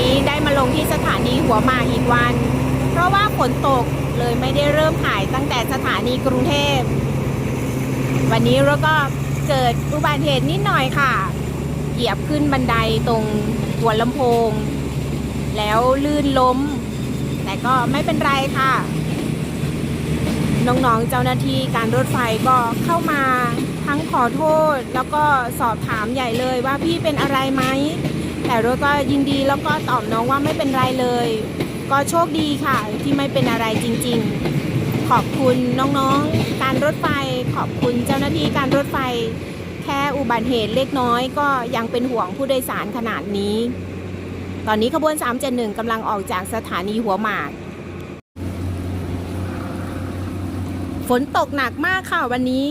นี้ได้มาลงที่สถานีหัวหมากอีกวัน เพราะว่าฝนตกเลยไม่ได้เริ่มขายตั้งแต่สถานีกรุงเทพ วันนี้เราก็เกิดอุบัติเหตุนิดหน่อยค่ะ เหยียบขึ้นบันไดตรงหัวลำโพง แล้วลื่นล้ม แต่ก็ไม่เป็นไรค่ะ น้องๆเจ้าหน้าที่การรถไฟก็เข้ามา ทั้งขอโทษแล้วก็สอบถามใหญ่เลยว่าพี่เป็นอะไรไหม แต่รถก็ยินดีแล้วก็ตอบน้องว่าไม่เป็นไรเลย ก็โชคดีค่ะที่ไม่เป็นอะไรจริง ๆ ขอบคุณน้องๆ การรถไฟ ขอบคุณเจ้าหน้าที่การรถไฟ แค่อุบัติเหตุเล็กน้อยก็ยังเป็นห่วงผู้โดยสารขนาดนี้ ตอนนี้ขบวน 371กำลังออกจากสถานีหัวหมากฝนตกหนักมากค่ะวันนี้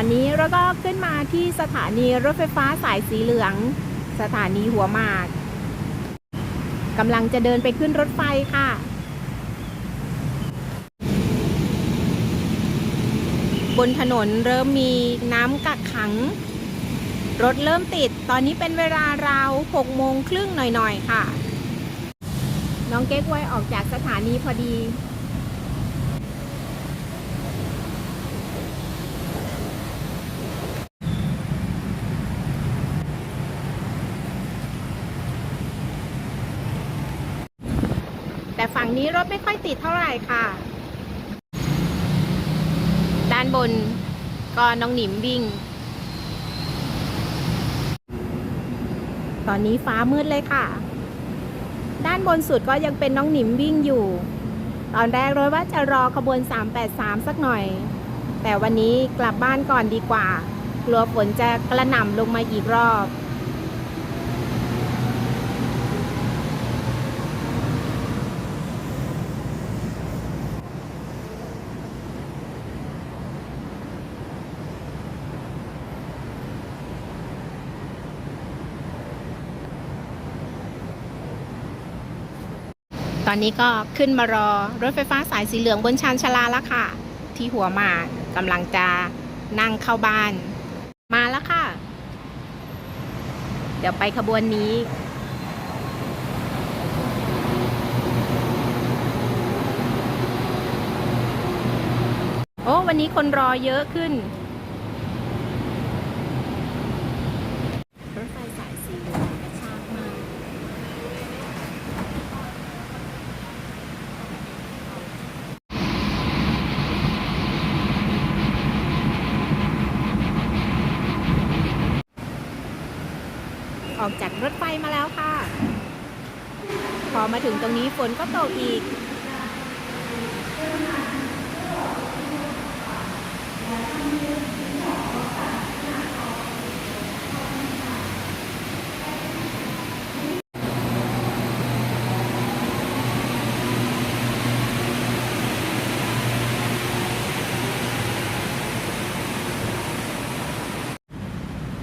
อนนี้เราก็ขึ้นมาที่สถานีรถไฟฟ้าสายสีเหลือง สถานีหัวหมากกำลังจะเดินไปขึ้นรถไฟค่ะ บนถนนเริ่มมีน้ำกักขัง รถเริ่มติด ตอนนี้เป็นเวลาราว6โมงครึ่งหน่อยๆ ค่ะ น้องเก๊กไวออกจากสถานีพอดี แต่ฝั่งนี้รถไม่ค่อยติดเท่าไหร่ค่ะ ด้านบนก็น้องหนิมวิ่ง ตอนนี้ฟ้ามืดเลยค่ะ ด้านบนสุดก็ยังเป็นน้องหนิมวิ่งอยู่ ตอนแรกรถว่าจะรอขบวน 383 สักหน่อย แต่วันนี้กลับบ้านก่อนดีกว่า กลัวฝนจะกระหน่ำลงมาอีกรอบ ตอนนี้ก็ขึ้นมารอรถไฟฟ้าสายสีเหลืองบนชานชาลาแล้วค่ะ ที่หัวหมากกำลังจะนั่งเข้าบ้าน มาแล้วค่ะ เดี๋ยวไปขบวนนี้โอ้วันนี้คนรอเยอะขึ้น รถไฟสายสีเหลืองกระชากมาก ออกจากรถไฟมาแล้วค่ะ พอมาถึงตรงนี้ฝนก็ตกอีก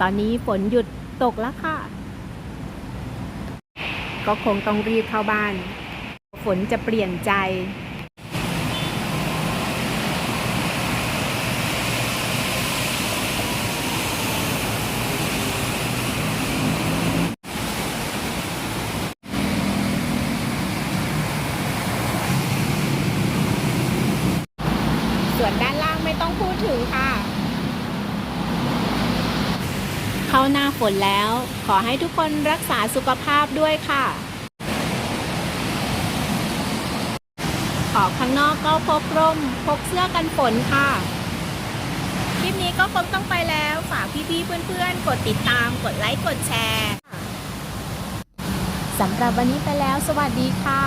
ตอนนี้ฝนหยุดตกแล้วค่ะ ก็คงต้องรีบเข้าบ้าน ฝนจะเปลี่ยนใจ ส่วนด้านล่างไม่ต้องพูดถึงค่ะ เข้าหน้าฝนแล้ว ขอให้ทุกคนรักษาสุขภาพด้วยค่ะ ออกข้างนอกก็พกร่ม พกเสื้อกันฝนค่ะ คลิปนี้ก็คงต้องไปแล้ว ฝากพี่ๆเพื่อนๆ กดติดตาม กดไลค์ กดแชร์สำหรับวันนี้ไปแล้ว สวัสดีค่ะ